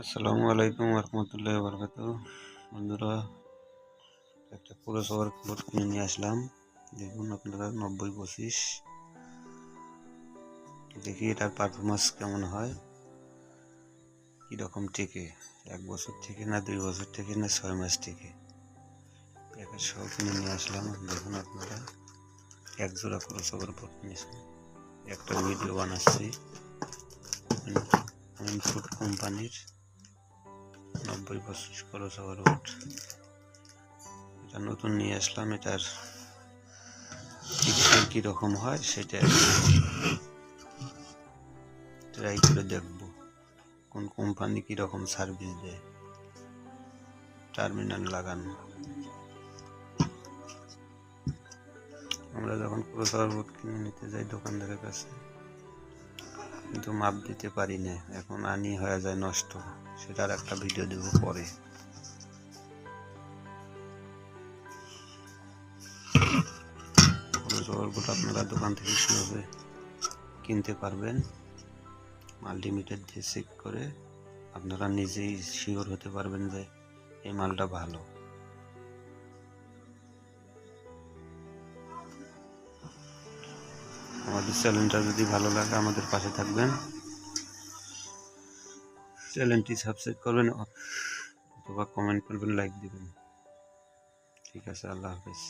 আসসালামু আলাইকুম রহমতুল্লাহ বরকাত বন্ধুরা, একটা পুরসভার বোর্ড কিনে নিয়ে আসলাম। দেখুন, আপনারা নব্বই পঁচিশ। দেখি এটার পারফরমেন্স কেমন হয়। কীরকম থেকে এক বছর থেকে না, দুই বছর থেকে না, ছয় মাস থেকে প্যাকেট সহ কিনে নিয়ে আসলাম। দেখুন আপনারা, এক জোড়া পুরসভার বোর্ড নিয়েছি একটা ভিডিও বানাচ্ছি। ফুড কোম্পানির নব্বই, পঁচিশ খরচ হওয়ার রোড এটা নতুন নিয়ে আসলাম, এটার চিকিৎসা কীরকম হয় সেটা ট্রাই করে দেখব, কোন কোম্পানি কীরকম সার্ভিস দেয় টার্মিনাল লাগানো। আমরা যখন ক্রোসার বোর্ড কিনে নিতে যাই দোকানদারের কাছে কিন্তু মাপ দিতে পারি না। এখন আনি হয়ে যায় নষ্ট। সেটার একটা ভিডিও দেবো পরে। আপনারা দোকান থেকে কীভাবে কিনতে পারবেন মাল্টিমিটার দিয়ে চেক করে আপনারা নিজেই শিওর হতে পারবেন যে এই মালটা ভালো। আমাদের চ্যানেলটা যদি ভালো লাগে, আমাদের পাশে থাকবেন। চ্যানেলটি সাবস্ক্রাইব করবেন অথবা কমেন্ট করবেন লাইক দিবেন। ঠিক আছে, আল্লাহ হাফেজ।